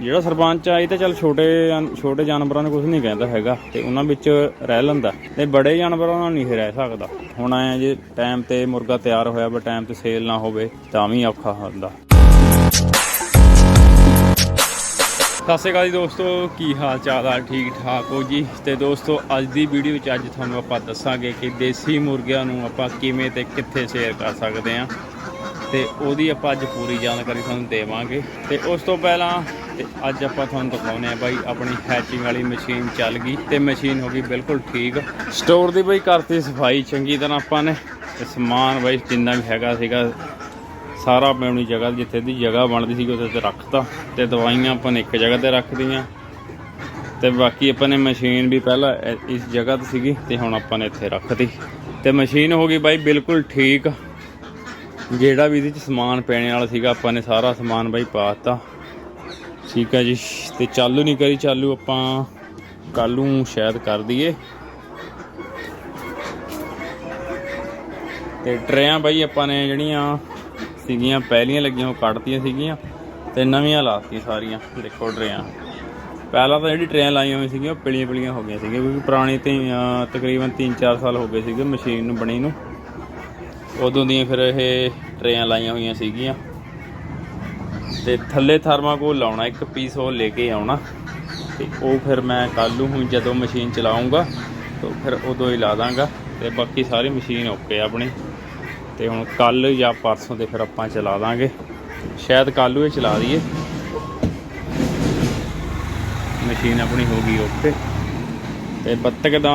ਜਿਹੜਾ ਸਰਪੰਚ ਆ, ਇਹ ਤਾਂ ਚੱਲ ਛੋਟੇ ਛੋਟੇ ਜਾਨਵਰਾਂ ਨੂੰ ਕੁਝ ਨਹੀਂ ਕਹਿੰਦਾ ਹੈਗਾ ਤੇ ਉਹਨਾਂ ਵਿੱਚ ਰਹਿ ਲੈਂਦਾ। ਤੇ ਬੜੇ ਜਾਨਵਰਾਂ ਨਾਲ ਨਹੀਂ ਰਹਿ ਸਕਦਾ। ਹੁਣ ਆਇਆ ਜੇ ਟਾਈਮ ਤੇ ਮੁਰਗਾ ਤਿਆਰ ਹੋਇਆ ਵਾ ਟਾਈਮ ਤੇ ਸੇਲ ਨਾ ਹੋਵੇ, ਤਾਂ ਵੀ ਔਖਾ ਹੁੰਦਾ। ਸਤਿ ਸ਼੍ਰੀ ਅਕਾਲ ਜੀ ਦੋਸਤੋ, ਕੀ ਹਾਲ ਚਾਲ ਆ? ਠੀਕ ਠਾਕ ਹੋ ਜੀ? ਤੇ ਦੋਸਤੋ, ਅੱਜ ਦੀ ਵੀਡੀਓ ਵਿੱਚ ਅੱਜ ਤੁਹਾਨੂੰ ਆਪਾਂ ਦੱਸਾਂਗੇ ਕਿ ਦੇਸੀ ਮੁਰਗਿਆਂ ਨੂੰ ਆਪਾਂ ਕਿਵੇਂ ਤੇ ਕਿੱਥੇ ਸ਼ੇਅਰ ਕਰ ਸਕਦੇ ਹਾਂ। ਤੇ ਉਹਦੀ ਆਪਾਂ ਅੱਜ ਪੂਰੀ ਜਾਣਕਾਰੀ ਤੁਹਾਨੂੰ ਦੇਵਾਂਗੇ। ਤੇ ਉਸ ਤੋਂ ਪਹਿਲਾਂ ਤੇ ਅੱਜ ਆਪਾਂ ਤੁਹਾਨੂੰ ਦਿਖਾਉਨੇ ਆ ਬਾਈ, ਆਪਣੀ ਹੈਚਿੰਗ ਵਾਲੀ ਮਸ਼ੀਨ ਚੱਲ ਗਈ ਤੇ ਮਸ਼ੀਨ ਹੋ ਗਈ ਬਿਲਕੁਲ ਠੀਕ। ਸਟੋਰ ਦੀ ਬਾਈ ਕਰਤੀ ਸਫ਼ਾਈ ਚੰਗੀ ਤਰ੍ਹਾਂ ਆਪਾਂ ਨੇ ਤੇ ਸਮਾਨ ਬਾਈ ਜਿੰਨਾ ਵੀ ਹੈਗਾ ਸੀਗਾ, ਸਾਰਾ ਆਪਣੀ ਜਗ੍ਹਾ ਜਿੱਥੇ ਦੀ ਜਗ੍ਹਾ ਬਣਦੀ ਸੀ ਉਹਦੇ ਤੇ ਰੱਖਤਾ ਤੇ ਦਵਾਈਆਂ ਆਪਾਂ ਨੇ ਇੱਕ ਜਗ੍ਹਾ ਤੇ ਰੱਖਦੀਆਂ ਤੇ ਬਾਕੀ ਆਪਾਂ ਨੇ ਮਸ਼ੀਨ ਵੀ ਪਹਿਲਾਂ ਇਸ ਜਗ੍ਹਾ ਤੇ ਸੀਗੀ ਤੇ ਹੁਣ ਆਪਾਂ ਨੇ ਇੱਥੇ ਰੱਖਤੀ ਤੇ ਮਸ਼ੀਨ ਹੋ ਗਈ ਬਾਈ ਬਿਲਕੁਲ ਠੀਕ। ਜਿਹੜਾ ਵੀ ਇਹਦੇ ਚ ਸਮਾਨ ਪੈਣੇ ਵਾਲਾ ਸੀਗਾ, ਆਪਾਂ ਨੇ ਸਾਰਾ ਸਮਾਨ ਬਾਈ ਪਾਤਾ ਠੀਕ ਹੈ ਜੀ, ਤੇ ਚਾਲੂ ਨਹੀਂ ਕਰੀ ਚਾਲੂ, ਆਪਾਂ ਕੱਲ ਨੂੰ ਸ਼ਾਇਦ ਕਰ ਦਈਏ। ਤੇ ਟਰੇਆਂ ਬਾਈ, ਆਪਾਂ ਨੇ ਜਿਹੜੀਆਂ ਸੀਗੀਆਂ ਪਹਿਲੀਆਂ ਲੱਗੀਆਂ, ਉਹ ਕੱਢਤੀਆਂ ਸੀਗੀਆਂ ਤੇ ਨਵੀਆਂ ਲਾਤੀਆਂ ਸਾਰੀਆਂ, ਦੇਖੋ ਟਰੇਆਂ। ਪਹਿਲਾਂ ਤਾਂ ਜਿਹੜੀ ਟਰੇਆਂ ਲਾਈਆਂ ਹੋਈਆਂ ਸੀਗੀਆਂ, ਉਹ ਪਿਲੀਆਂ ਪਿਲੀਆਂ ਹੋ ਗਈਆਂ ਸੀਗੀਆਂ, ਕਿਉਂਕਿ ਪੁਰਾਣੀ ਤੇ ਤਕਰੀਬਨ 3-4 ਸਾਲ ਹੋ ਗਏ ਸੀਗੇ ਮਸ਼ੀਨ ਨੂੰ, ਬਣੀ ਨੂੰ। ਉਦੋਂ ਦੀਆਂ ਫਿਰ ਇਹ ਟਰੇਆਂ ਲਾਈਆਂ ਹੋਈਆਂ ਸੀਗੀਆਂ। ਤੇ ਥੱਲੇ ਥਰਮਾਕੋਲ ਲਾਉਣਾ, ਇੱਕ ਪੀਸ ਉਹ ਲੈ ਕੇ ਆਉਣਾ। ਤੇ ਉਹ ਫਿਰ ਮੈਂ ਕੱਲ ਨੂੰ ਹੁਣ ਜਦੋਂ ਮਸ਼ੀਨ ਚਲਾਉਂਗਾ, ਤਾਂ ਫਿਰ ਉਦੋਂ ਹੀ ਲਾ ਦਾਂਗਾ। ਤੇ ਬਾਕੀ ਸਾਰੀ ਮਸ਼ੀਨ ਓਕੇ ਆਪਣੀ। ਤੇ ਹੁਣ ਕੱਲ ਜਾਂ ਪਰਸੋਂ ਤੇ ਫਿਰ ਆਪਾਂ ਚਲਾ ਦਾਂਗੇ। ਸ਼ਾਇਦ ਕੱਲ ਨੂੰ ਇਹ ਚਲਾ ਦਈਏ। ਮਸ਼ੀਨ ਆਪਣੀ ਹੋ ਗਈ ਓਕੇ। ਤੇ ਬੱਤਕ ਦਾ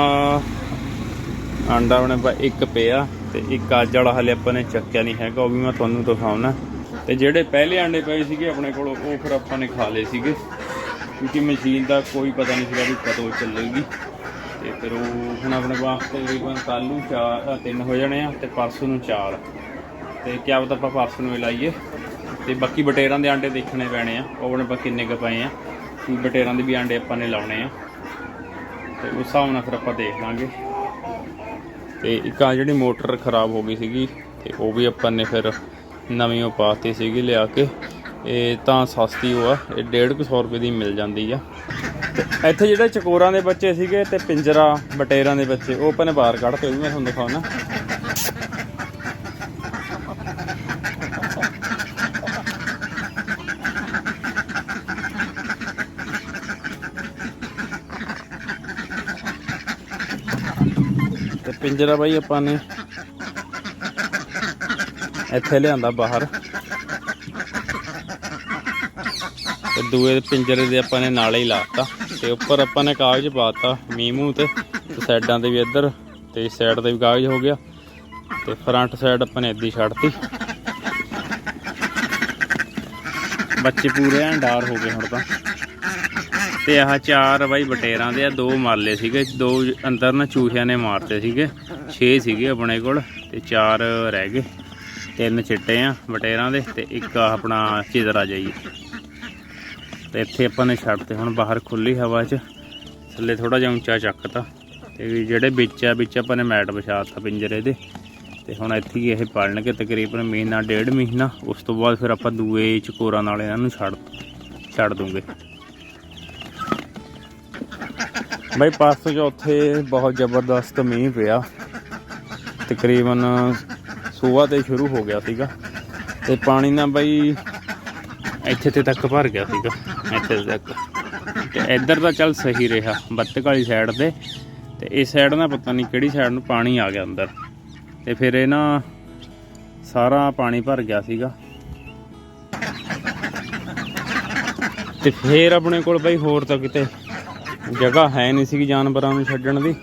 ਆਂਡਾ ਉਹਨੇ ਇੱਕ ਪਿਆ, ਤੇ ਇੱਕ ਅੱਜ ਵਾਲਾ ਹਲੇ ਆਪਾਂ ਨੇ ਚੱਕਿਆ ਨਹੀਂ ਹੈਗਾ, ਉਹ ਵੀ ਮੈਂ ਤੁਹਾਨੂੰ ਦਿਖਾਉਣਾ। ਤੇ ਜਿਹੜੇ ਪਹਿਲੇ ਆਂਡੇ ਪਏ ਸੀਗੇ ਆਪਣੇ ਕੋਲ, ਉਹ ਫਿਰ ਆਪਾਂ ਨੇ ਖਾ ਲਏ ਸੀਗੇ। ਕਿਉਂਕਿ ਮਸ਼ੀਨ ਦਾ ਕੋਈ ਪਤਾ ਨਹੀਂ ਸੀਗਾ ਵੀ ਕਦੋਂ ਚੱਲੇਗੀ। ਤੇ ਫਿਰ ਉਹ ਹੁਣ ਆਪਣੇ ਵਾਸਤੇ ਤਕਰੀਬਨ ਕੱਲ ਨੂੰ 4 3 ਹੋ ਜਾਣੇ ਆ ਤੇ ਪਰਸੋਂ ਨੂੰ 4 ਤੇ ਕਿਆ ਪਤਾ ਆਪਾਂ ਪਰਸੋਂ ਨੂੰ ਲਾਈਏ। ਤੇ ਬਾਕੀ ਬਟੇਰਾਂ ਦੇ ਆਂਡੇ ਦੇਖਣੇ ਪੈਣੇ ਆ। ਉਹ ਆਪਣੇ ਪਾ ਕਿੰਨੇ ਕੁ ਪਏ ਆ। ਕਿ ਬਟੇਰਾਂ ਦੇ ਵੀ ਆਂਡੇ ਆਪਾਂ ਨੇ ਲਾਉਣੇ ਆ। ਤੇ ਉਸ ਹਿਸਾਬ ਨਾਲ ਫਿਰ ਆਪਾਂ ਦੇਖ ਲਾਂਗੇ। ਤੇ ਇੱਕ ਆ ਜਿਹੜੀ ਮੋਟਰ ਖਰਾਬ ਹੋ ਗਈ ਸੀਗੀ, ਤੇ ਉਹ ਵੀ ਆਪਾਂ ਨੇ ਫਿਰ ਨਵੀਂ ਉਹ ਪਾਤੀ ਸੀਗੀ ਲਿਆ ਕੇ। ਇਹ ਤਾਂ ਸਸਤੀ ਉਹ ਆ, ਇਹ 150 ਰੁਪਏ ਦੀ ਮਿਲ ਜਾਂਦੀ ਆ। ਤੇ ਇੱਥੇ ਜਿਹੜੇ ਚਕੋਰਾਂ ਦੇ ਬੱਚੇ ਸੀਗੇ ਤੇ ਪਿੰਜਰਾ ਬਟੇਰਾਂ ਦੇ ਬੱਚੇ, ਉਹ ਆਪਾਂ ਨੇ ਬਾਹਰ ਕੱਢ ਕੇ ਵੀ ਮੈਂ ਤੁਹਾਨੂੰ ਦਿਖਾਉਣਾ। ਤੇ ਪਿੰਜਰਾ ਬਾਈ ਆਪਾਂ ਨੇ ਇੱਥੇ ਲਿਆਂਦਾ ਬਾਹਰ। ਤੇ ਦੂਏ ਪਿੰਜਰੇ ਦੇ ਆਪਾਂ ਨੇ ਨਾਲੇ ਹੀ ਲਾਤਾ। ਤੇ ਉੱਪਰ ਆਪਾਂ ਨੇ ਕਾਗਜ਼ ਪਾਤਾ ਮੀਂਹ ਮੂੰਹ ਤੇ। ਸਾਈਡਾਂ ਤੇ ਵੀ ਇੱਧਰ ਤੇ ਸਾਈਡ ਤੇ ਵੀ ਕਾਗਜ਼ ਹੋ ਗਿਆ। ਤੇ ਫਰੰਟ ਸਾਈਡ ਆਪਾਂ ਨੇ ਇੱਦੀ ਛੱਡਤੀ। ਬੱਚੇ ਪੂਰੇ ਐਂ ਡਾਰ ਹੋ ਗਏ ਹੁਣ ਤਾਂ। ਤੇ ਆਹ ਚਾਰ ਬਾਈ ਬਟੇਰਾਂ ਦੇ ਆ, ਦੋ ਮਾਰਲੇ ਸੀਗੇ। ਦੋ ਅੰਦਰ ਨਾ ਚੂਹਿਆਂ ਨੇ ਮਾਰਤੇ ਸੀਗੇ। 6 ਸੀਗੇ ਆਪਣੇ ਕੋਲ। ਤੇ ਚਾਰ ਰਹਿ ਗਏ। ਤਿੰਨ ਚਿੱਟੇ ਆ ਬਟੇਰਾਂ ਦੇ ਤੇ ਇੱਕ ਆਹ ਆਪਣਾ ਚਿਦਰਾ ਜਾਈ ਤੇ ਇੱਥੇ ਆਪਾਂ ਨੇ ਛੱਡਤੇ ਹੁਣ ਬਾਹਰ ਖੁੱਲੀ ਹਵਾ 'ਚ, ਥੱਲੇ ਥੋੜਾ ਜਿਹਾ ਉੱਚਾ ਚੱਕਤਾ। ਤੇ ਵੀ ਜਿਹੜੇ ਵਿੱਚ ਆ, ਵਿੱਚ ਆਪਾਂ ਨੇ ਮੈਟ ਵਿਛਾਤਾ ਪਿੰਜਰੇ ਦੇ। ਤੇ ਹੁਣ ਇੱਥੇ ਹੀ ਇਹ ਪਾਲਣਗੇ ਤਕਰੀਬਨ ਮਹੀਨਾ, ਡੇਢ ਮਹੀਨਾ। ਉਸ ਤੋਂ ਬਾਅਦ ਫਿਰ ਆਪਾਂ ਦੂਏ ਚਕੋਰਾਂ ਨਾਲ ਇਹਨਾਂ ਨੂੰ ਛੱਡ ਛੱਡ ਦੂੰਗੇ। ਬਈ ਪਰਸੋਂ ਉੱਥੇ ਬਹੁਤ ਜ਼ਬਰਦਸਤ ਮੀਂਹ ਪਿਆ। ਤਕਰੀਬਨ ਸਵੇਰ ਤੇ ਸ਼ੁਰੂ ਹੋ ਗਿਆ ਸੀਗਾ। ਤੇ ਪਾਣੀ ਨਾ ਬਈ ਇੱਥੇ ਤੇ ਤੱਕ ਭਰ ਗਿਆ ਸੀਗਾ। ਇੱਥੇ ਤੱਕ। ਤੇ ਇੱਧਰ ਤਾਂ ਚੱਲ ਸਹੀ ਰਿਹਾ, ਬੱਤਕ ਵਾਲੀ ਸਾਈਡ ਤੇ। ਤੇ ਇਸ ਸਾਈਡ ਨਾ ਪਤਾ ਨਹੀਂ ਕਿਹੜੀ ਸਾਈਡ ਨੂੰ ਪਾਣੀ ਆ ਗਿਆ ਅੰਦਰ। ਤੇ ਫਿਰ ਇਹ ਨਾ ਸਾਰਾ ਪਾਣੀ ਭਰ ਗਿਆ ਸੀਗਾ। ਤੇ ਫੇਰ ਆਪਣੇ ਕੋਲ ਬਈ ਹੋਰ ਤਾਂ ਕਿਤੇ ਜਗ੍ਹਾ ਹੈ ਨਹੀਂ ਸੀਗੀ ਜਾਨਵਰਾਂ ਨੂੰ ਛੱਡਣ ਦੀ।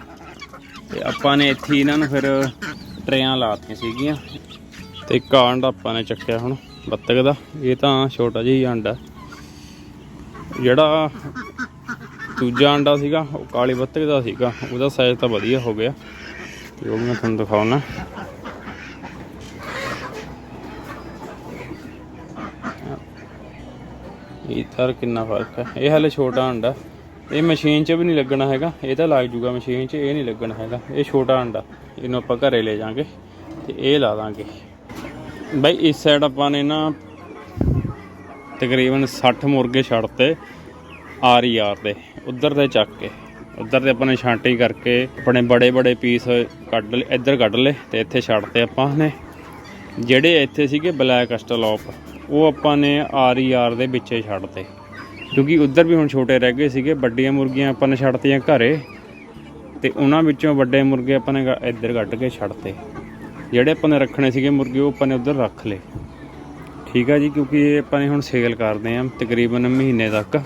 ਤੇ ਆਪਾਂ ਨੇ ਇੱਥੇ ਇਹਨਾਂ ਨੂੰ ਫਿਰ ਟਰੇਆਂ ਲਾਤੀਆਂ ਸੀਗੀਆਂ ਤੇ ਇੱਕ ਆਂਡਾ ਆਪਾਂ ਨੇ ਚੱਕਿਆ ਹੁਣ ਬੱਤਕ ਦਾ। ਇਹ ਤਾਂ ਛੋਟਾ ਜਿਹਾ ਹੀ ਆਂਡਾ ਜਿਹੜਾ ਦੂਜਾ ਆਂਡਾ ਸੀਗਾ, ਉਹ ਕਾਲੀ ਬੱਤਕ ਦਾ ਸੀਗਾ। ਉਹਦਾ ਸਾਈਜ਼ ਤਾਂ ਵਧੀਆ ਹੋ ਗਿਆ। ਤੇ ਉਹ ਵੀ ਮੈਂ ਤੁਹਾਨੂੰ ਦਿਖਾਉਣਾ। ਇਹ ਤਾਂ ਕਿੰਨਾ ਫ਼ਰਕ ਹੈ। ਇਹ ਹਲੇ ਛੋਟਾ ਅੰਡਾ। ਇਹ ਮਸ਼ੀਨ 'ਚ ਵੀ ਨਹੀਂ ਲੱਗਣਾ ਹੈਗਾ। ਇਹ ਤਾਂ ਲੱਗ ਜੂਗਾ ਮਸ਼ੀਨ 'ਚ, ਇਹ ਨਹੀਂ ਲੱਗਣਾ ਹੈਗਾ। ਇਹ ਛੋਟਾ ਅੰਡਾ, ਇਹਨੂੰ ਆਪਾਂ ਘਰੇ ਲੈ ਜਾਾਂਗੇ ਤੇ ਇਹ ਲਾ ਦਾਂਗੇ। ਬਾਈ, ਇਸ ਸਾਈਡ ਆਪਾਂ ਨੇ ਨਾ ਤਕਰੀਬਨ 60 ਮੁਰਗੇ ਛੱਡਤੇ ਆਰ ਈ ਆਰ ਦੇ, ਉਧਰ ਦੇ ਚੱਕ ਕੇ। ਉਧਰ 'ਤੇ ਆਪਾਂ ਨੇ ਛਾਂਟੀ ਕਰਕੇ ਆਪਣੇ ਬੜੇ ਬੜੇ ਪੀਸ ਕੱਢ ਲਏ, ਇੱਧਰ ਕੱਢ ਲਏ ਤੇ ਇੱਥੇ ਛੱਡਤੇ ਆਪਾਂ ਨੇ। ਜਿਹੜੇ ਇੱਥੇ ਸੀਗੇ ਬਲੈਕ ਅਸਟਲੋਪ ਉਹ ਆਪਾਂ ਨੇ ਆਰ ਈ ਆਰ ਦੇ ਵਿੱਚੇ ਛੱਡਤੇ। ਕਿਉਂਕਿ ਉੱਧਰ ਵੀ ਹੁਣ ਛੋਟੇ ਰਹਿ ਗਏ ਸੀਗੇ, ਵੱਡੀਆਂ ਮੁਰਗੀਆਂ ਆਪਾਂ ਨੇ ਛੱਡਤੀਆਂ ਘਰੇ ਤੇ ਉਹਨਾਂ ਵਿੱਚੋਂ ਵੱਡੇ ਮੁਰਗੇ ਆਪਾਂ ਨੇ ਇੱਧਰ ਕੱਢ ਕੇ ਛੱਡਤੇ। ਜਿਹੜੇ ਆਪਾਂ ਨੇ ਰੱਖਣੇ ਸੀਗੇ ਮੁਰਗੇ, ਉਹ ਆਪਾਂ ਨੇ ਉੱਧਰ ਰੱਖ ਲਏ। ਠੀਕ ਆ ਜੀ, ਕਿਉਂਕਿ ਇਹ ਆਪਾਂ ਨੇ ਹੁਣ ਸੇਲ ਕਰਦੇ ਆਂ, ਤਕਰੀਬਨ ਮਹੀਨੇ ਤੱਕ।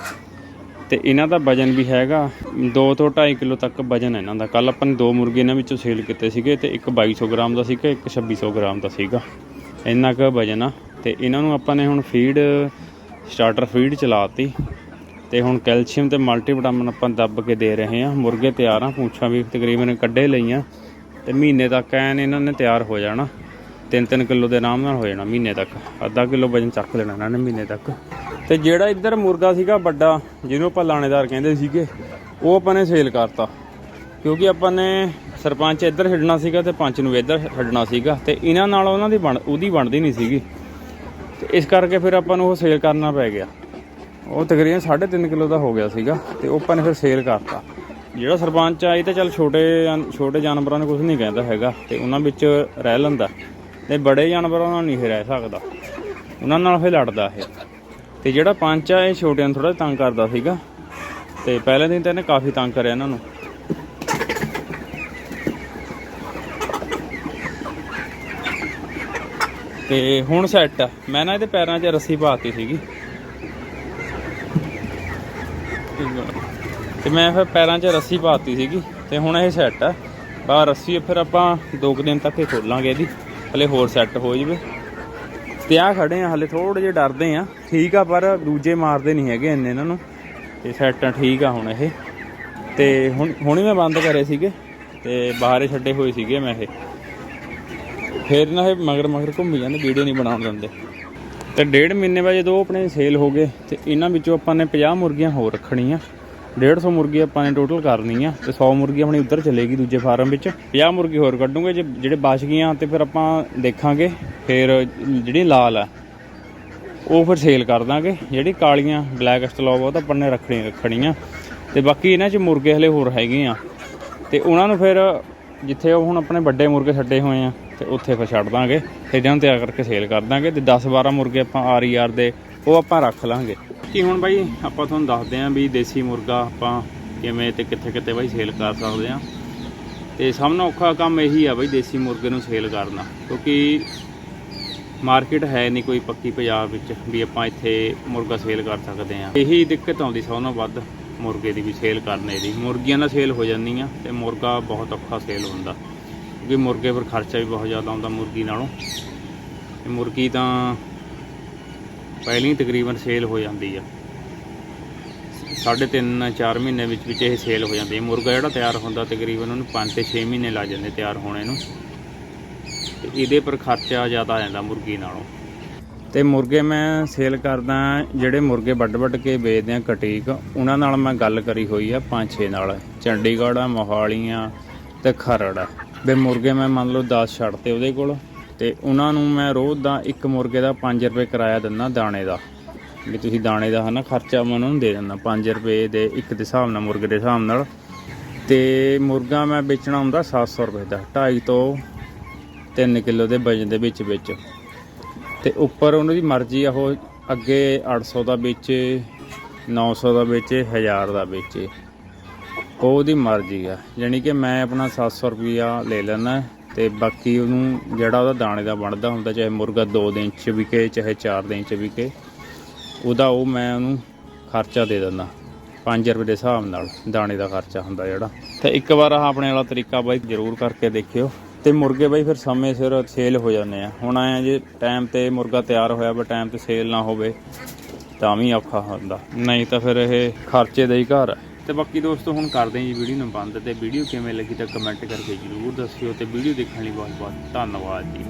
ਤੇ ਇਹਨਾਂ ਦਾ ਵਜਨ ਵੀ ਹੈਗਾ 2 ਤੋਂ 2.5 ਕਿਲੋ ਤੱਕ ਵਜਨ ਇਹਨਾਂ ਦਾ। ਕੱਲ ਆਪਾਂ ਨੇ ਦੋ ਮੁਰਗੇ ਇਹਨਾਂ ਵਿੱਚੋਂ ਸੇਲ ਕੀਤੇ ਸੀਗੇ ਤੇ ਇੱਕ 2200 ਗ੍ਰਾਮ ਦਾ ਸੀਗਾ, ਇੱਕ 2600 ਗ੍ਰਾਮ ਦਾ ਸੀਗਾ। ਇੰਨਾ ਕੁ ਵਜਨ ਆ। ਤੇ ਇਹਨਾਂ ਨੂੰ ਆਪਾਂ ਨੇ ਹੁਣ ਫੀਡ ਸਟਾਰਟਰ ਫੀਡ ਚਲਾਤੀ ਤੇ ਹੁਣ ਕੈਲਸ਼ੀਅਮ ਤੇ ਮਲਟੀਵਿਟਾਮਿਨ ਆਪਾਂ ਦੱਬ ਕੇ ਦੇ ਰਹੇ ਹਾਂ। ਮੁਰਗੇ ਤਿਆਰ ਆ, ਪੂੰਛਾਂ ਵੀ ਤਕਰੀਬਨ ਕੱਢੇ ਲਈਆਂ ਤੇ ਮਹੀਨੇ ਤੱਕ ਐਨ ਇਹਨਾਂ ਨੇ ਤਿਆਰ ਹੋ ਜਾਣਾ। 3-3 ਕਿਲੋ ਦੇ ਆਰਾਮ ਨਾਲ ਹੋ ਜਾਣਾ ਮਹੀਨੇ ਤੱਕ। ਅੱਧਾ ਕਿਲੋ ਵਜਨ ਚੱਕ ਲੈਣਾ ਇਹਨਾਂ ਨੇ ਮਹੀਨੇ ਤੱਕ। ਤੇ ਜਿਹੜਾ ਇੱਧਰ ਮੁਰਗਾ ਸੀਗਾ ਵੱਡਾ, ਜਿਹਨੂੰ ਆਪਾਂ ਲਾਣੇਦਾਰ ਕਹਿੰਦੇ ਸੀਗੇ, ਉਹ ਆਪਾਂ ਨੇ ਸੇਲ ਕਰਤਾ। ਕਿਉਂਕਿ ਆਪਾਂ ਨੇ ਸਰਪੰਚ ਇੱਧਰ ਛੱਡਣਾ ਸੀਗਾ ਤੇ ਪੰਚ ਨੂੰ ਇੱਧਰ ਛੱਡਣਾ ਸੀਗਾ ਤੇ ਇਹਨਾਂ ਨਾਲ ਉਹਨਾਂ ਦੀ ਬਣ, ਉਹਦੀ ਬਣਦੀ ਨਹੀਂ ਸੀਗੀ। ਤੇ ਇਸ ਕਰਕੇ ਫਿਰ ਆਪਾਂ ਨੂੰ ਉਹ ਸੇਲ ਕਰਨਾ ਪੈ ਗਿਆ। ਉਹ ਤਕਰੀਬਨ 3.5 ਕਿਲੋ ਦਾ ਹੋ ਗਿਆ ਸੀਗਾ ਤੇ ਉਹ ਆਪਾਂ ਨੇ ਫਿਰ ਸੇਲ ਕਰਤਾ। ਜਿਹੜਾ ਸਰਪੰਚ ਆ, ਇਹ ਤਾਂ ਚੱਲ ਛੋਟੇ ਛੋਟੇ ਜਾਨਵਰਾਂ ਨੂੰ ਕੁਝ ਨਹੀਂ ਕਹਿੰਦਾ ਹੈਗਾ ਤੇ ਉਹਨਾਂ ਵਿੱਚ ਰਹਿ ਲੈਂਦਾ। ਤੇ ਬੜੇ ਜਾਨਵਰਾਂ ਨਾਲ ਨਹੀਂ ਰਹਿ ਸਕਦਾ। ਉਹਨਾਂ ਨਾਲ ਫਿਰ ਲੜਦਾ ਇਹ। ਤੇ ਜਿਹੜਾ ਪੰਚ ਆ, ਇਹ ਛੋਟਿਆਂ ਨੂੰ ਥੋੜਾ ਤੰਗ ਕਰਦਾ ਸੀਗਾ। ਤੇ ਪਹਿਲੇ ਦਿਨ ਤਾਂ ਇਹਨੇ ਕਾਫੀ ਤੰਗ ਕਰਿਆ ਇਹਨਾਂ ਨੂੰ। ਤੇ ਹੁਣ ਸੈੱਟ ਆ। ਮੈਂ ਨਾ ਇਹਦੇ ਪੈਰਾਂ 'ਚ ਰੱਸੀ ਪਾਤੀ ਸੀਗੀ। ਤੇ ਮੈਂ ਫਿਰ ਪੈਰਾਂ 'ਚ ਰੱਸੀ ਪਾਤੀ ਸੀਗੀ ਤੇ ਹੁਣ ਇਹ ਸੈੱਟ ਆ। ਬਾ ਰੱਸੀ ਫਿਰ ਆਪਾਂ ਦੋ ਕੁ ਦਿਨ ਤੱਕ ਹੀ ਖੋਲਾਂਗੇ ਇਹਦੀ। ਹਲੇ ਹੋਰ ਸੈੱਟ ਹੋ ਜਵੇ। ਤੇ ਆ ਖੜੇ ਆ, ਹਲੇ ਥੋੜੇ ਜਿਹਾ ਡਰਦੇ ਆ। ਠੀਕ ਆ, ਪਰ ਦੂਜੇ ਮਾਰਦੇ ਨਹੀਂ ਹੈਗੇ ਇੰਨੇ ਇਹਨਾਂ ਨੂੰ। ਤੇ ਸੈੱਟਾਂ ਠੀਕ ਆ ਹੁਣ ਇਹ। ਤੇ ਹੁਣ ਹੁਣੇ ਮੈਂ ਬੰਦ ਕਰੇ ਸੀਗੇ। ਤੇ ਬਾਹਰੇ ਛੱਡੇ ਹੋਏ ਸੀਗੇ ਮੈਂ ਇਹ। ਫਿਰ ਨਾ ਇਹ ਮਗਰ ਮਗਰ ਘੁੰਮੀ ਜਾਂਦੇ ਵੀਡੀਓ ਨਹੀਂ ਬਣਾਉਣ ਦਿੰਦੇ। ਤੇ ਡੇਢ ਮਹੀਨੇ ਬਾਅਦ ਜਦੋਂ ਆਪਣੇ ਸੇਲ ਹੋ ਗਏ, ਤੇ ਇਹਨਾਂ ਵਿੱਚੋਂ ਆਪਾਂ ਨੇ 50 ਮੁਰਗੀਆਂ ਹੋਰ ਰੱਖਣੀਆਂ। 150 ਮੁਰਗੀ ਆਪਾਂ ਨੇ ਟੋਟਲ ਕਰਨੀ ਆ ਤੇ 100 ਮੁਰਗੀ ਆਪਣੀ ਉੱਧਰ ਚਲੇਗੀ ਦੂਜੇ ਫਾਰਮ ਵਿੱਚ। 50 ਮੁਰਗੀ ਹੋਰ ਕੱਢੂਗੇ, ਜੇ ਜਿਹੜੇ ਬਚ ਗਈਆਂ ਤੇ ਫਿਰ ਆਪਾਂ ਦੇਖਾਂਗੇ, ਫਿਰ ਜਿਹੜੀ ਲਾਲ ਆ, ਉਹ ਫਿਰ ਸੇਲ ਕਰ ਦਾਂਗੇ। ਜਿਹੜੀ ਕਾਲੀਆਂ ਬਲੈਕ ਸਟਲੋਬ ਉਹ ਤਾਂ ਆਪਾਂ ਨੇ ਰੱਖਣੀ ਰੱਖਣੀਆਂ। ਤੇ ਬਾਕੀ ਇਹਨਾਂ 'ਚ ਮੁਰਗੇ ਹਲੇ ਹੋਰ ਹੈਗੇ ਆ। ਤੇ ਉਹਨਾਂ ਨੂੰ ਫਿਰ ਜਿੱਥੇ ਉਹ ਹੁਣ ਆਪਣੇ ਵੱਡੇ ਮੁਰਗੇ ਛੱਡੇ ਹੋਏ ਆ ਤੇ ਉੱਥੇ ਫਿਰ ਛੱਡ ਦਾਂਗੇ ਤੇ ਇਹਨਾਂ ਨੂੰ ਤਿਆਰ ਕਰਕੇ ਸੇਲ ਕਰ ਦਾਂਗੇ ਤੇ 10 12 ਮੁਰਗੇ ਆਪਾਂ ਆਰ ਦੇ, ਉਹ ਆਪਾਂ ਰੱਖ ਲਾਂਗੇ। ਕੀ ਹੁਣ ਬਾਈ, ਆਪਾਂ ਤੁਹਾਨੂੰ ਦੱਸਦੇ ਆਂ ਵੀ ਦੇਸੀ ਮੁਰਗਾ ਆਪਾਂ ਕਿਵੇਂ ਤੇ ਕਿੱਥੇ ਕਿੱਥੇ ਬਾਈ ਸੇਲ ਕਰ ਸਕਦੇ ਆ। ਤੇ ਸਭ ਨਾਲੋਂ ਔਖਾ ਕੰਮ ਇਹੀ ਆ ਬਾਈ ਦੇਸੀ ਮੁਰਗੇ ਨੂੰ ਸੇਲ ਕਰਨਾ, ਕਿਉਂਕਿ ਮਾਰਕੀਟ ਹੈ ਨਹੀਂ ਕੋਈ ਪੱਕੀ ਪੰਜਾਬ ਵਿੱਚ ਵੀ ਆਪਾਂ ਇੱਥੇ ਮੁਰਗਾ ਸੇਲ ਕਰ ਸਕਦੇ ਆ। ਇਹੀ ਦਿੱਕਤ ਆਉਂਦੀ ਸਭ ਨਾਲੋਂ ਵੱਧ ਮੁਰਗੇ ਦੀ ਵੀ ਸੇਲ ਕਰਨੇ ਦੀ। ਮੁਰਗੀਆਂ ਨਾਲ ਸੇਲ ਹੋ ਜਾਂਦੀਆਂ ਤੇ ਮੁਰਗਾ ਬਹੁਤ ਔਖਾ ਸੇਲ ਹੁੰਦਾ। ਕਿਉਂਕਿ ਮੁਰਗੇ ਪਰ ਖਰਚਾ ਵੀ ਬਹੁਤ ਜ਼ਿਆਦਾ ਆਉਂਦਾ ਮੁਰਗੀ ਨਾਲੋਂ। ਤੇ ਮੁਰਗੀ ਤਾਂ ਪਹਿਲਾਂ ਹੀ ਤਕਰੀਬਨ ਸੇਲ ਹੋ ਜਾਂਦੀ ਆ। ਸਾਢੇ ਤਿੰਨ 4 ਮਹੀਨੇ ਵਿੱਚ ਵਿੱਚ ਇਹ ਸੇਲ ਹੋ ਜਾਂਦੀ ਹੈ ਮੁਰਗਾ ਜਿਹੜਾ ਤਿਆਰ ਹੁੰਦਾ ਤਕਰੀਬਨ ਉਹਨੂੰ 5 ਤੇ 6 ਮਹੀਨੇ ਲੱਗ ਜਾਂਦੇ ਤਿਆਰ ਹੋਣੇ ਨੂੰ। ਤੇ ਇਹਦੇ ਪਰ ਖਰਚਾ ਜ਼ਿਆਦਾ ਆ ਜਾਂਦਾ ਮੁਰਗੀ ਨਾਲੋਂ। ਤੇ ਮੁਰਗੇ ਮੈਂ ਸੇਲ ਕਰਦਾ, ਜਿਹੜੇ ਮੁਰਗੇ ਵੱਡ ਵੱਡ ਕੇ ਵੇਚਦੇ ਆ ਕਟੀਕ, ਉਹਨਾਂ ਨਾਲ ਮੈਂ ਗੱਲ ਕਰੀ ਹੋਈ ਆ ਪੰਜ ਛੇ ਨਾਲ। ਚੰਡੀਗੜ੍ਹ ਆ, ਮੋਹਾਲੀ ਆ ਤੇ ਖਰੜ ਆ। ਵੀ ਮੁਰਗੇ ਮੈਂ ਮੰਨ ਲਓ 10 ਛੱਡਤੇ ਉਹਦੇ ਕੋਲ, ਤੇ ਉਹਨਾਂ ਨੂੰ ਮੈਂ ਰੋਜ਼ ਦਾ ਇੱਕ ਮੁਰਗੇ ਦਾ 5 ਰੁਪਏ ਕਿਰਾਇਆ ਦਿੰਦਾ ਦਾਣੇ ਦਾ। ਵੀ ਤੁਸੀਂ ਦਾਣੇ ਦਾ ਹਨਾ ਖਰਚਾ ਮੈਂ ਉਹਨਾਂ ਨੂੰ ਦੇ ਦਿੰਦਾ 5 ਰੁਪਏ ਦੇ ਇੱਕ ਦੇ ਹਿਸਾਬ ਨਾਲ, ਮੁਰਗੇ ਦੇ ਹਿਸਾਬ ਨਾਲ। ਤੇ ਮੁਰਗਾ ਮੈਂ ਵੇਚਣਾ ਹੁੰਦਾ 700 ਰੁਪਏ ਦਾ 2.5 ਤੋਂ 3 ਕਿਲੋ ਦੇ ਵਜਨ ਦੇ ਵਿੱਚ ਵਿੱਚ। ਤੇ ਉੱਪਰ ਉਹਨਾਂ ਦੀ ਮਰਜ਼ੀ ਆ, ਉਹ ਅੱਗੇ 800 ਦਾ ਵੇਚੇ 900 ਦਾ ਵੇਚੇ 1000 ਦਾ ਵੇਚੇ। ਉਹਦੀ ਮਰਜ਼ੀ ਆ। ਯਾਨੀ ਕਿ ਮੈਂ ਆਪਣਾ 700 ਰੁਪਿਆ ਲੈ ਲੈਣਾ ਤੇ ਬਾਕੀ ਉਹਨੂੰ ਜਿਹੜਾ ਉਹਦਾ ਦਾਣੇ ਦਾ ਬਣਦਾ ਹੁੰਦਾ, ਚਾਹੇ ਮੁਰਗਾ 2 ਦਿਨ ਚ ਵਿਕੇ, ਚਾਹੇ 4 ਦਿਨ ਚ ਵਿਕੇ, ਉਹਦਾ ਉਹ ਮੈਂ ਉਹਨੂੰ ਖਰਚਾ ਦੇ ਦਿੰਦਾ। 5 ਰੁਪਏ ਦੇ ਹਿਸਾਬ ਨਾਲ ਦਾਣੇ ਦਾ ਖਰਚਾ ਹੁੰਦਾ ਜਿਹੜਾ। ਤੇ ਇੱਕ ਵਾਰ ਆਹ ਆਪਣੇ ਵਾਲਾ ਤਰੀਕਾ ਬਾਈ ਜ਼ਰੂਰ ਕਰਕੇ ਦੇਖਿਓ। ਤੇ ਮੁਰਗੇ ਬਾਈ ਫਿਰ ਸਮੇਂ ਸਿਰ ਸੇਲ ਹੋ ਜਾਂਦੇ ਆ। ਹੁਣ ਆਇਆ ਜੇ ਟਾਈਮ ਤੇ ਮੁਰਗਾ ਤਿਆਰ ਹੋਇਆ ਪਰ ਟਾਈਮ ਤੇ ਸੇਲ ਨਾ ਹੋਵੇ, ਤਾਂ ਵੀ ਔਖਾ ਹੁੰਦਾ। ਨਹੀਂ ਤਾਂ ਫਿਰ ਇਹ ਖਰਚੇ ਦਾ ਹੀ ਘਰ ਹੈ ਤੇ ਬਾਕੀ ਦੋਸਤੋ, ਹੁਣ ਕਰਦੇ ਹਾਂ ਜੀ ਵੀਡੀਓ ਨੂੰ ਬੰਦ ਤੇ ਵੀਡੀਓ ਕਿਵੇਂ ਲੱਗੀ ਤਾਂ ਕਮੈਂਟ ਕਰਕੇ ਜਰੂਰ ਦੱਸਿਓ ਤੇ ਵੀਡੀਓ ਦੇਖਣ ਲਈ ਬਹੁਤ ਬਹੁਤ ਧੰਨਵਾਦ ਜੀ।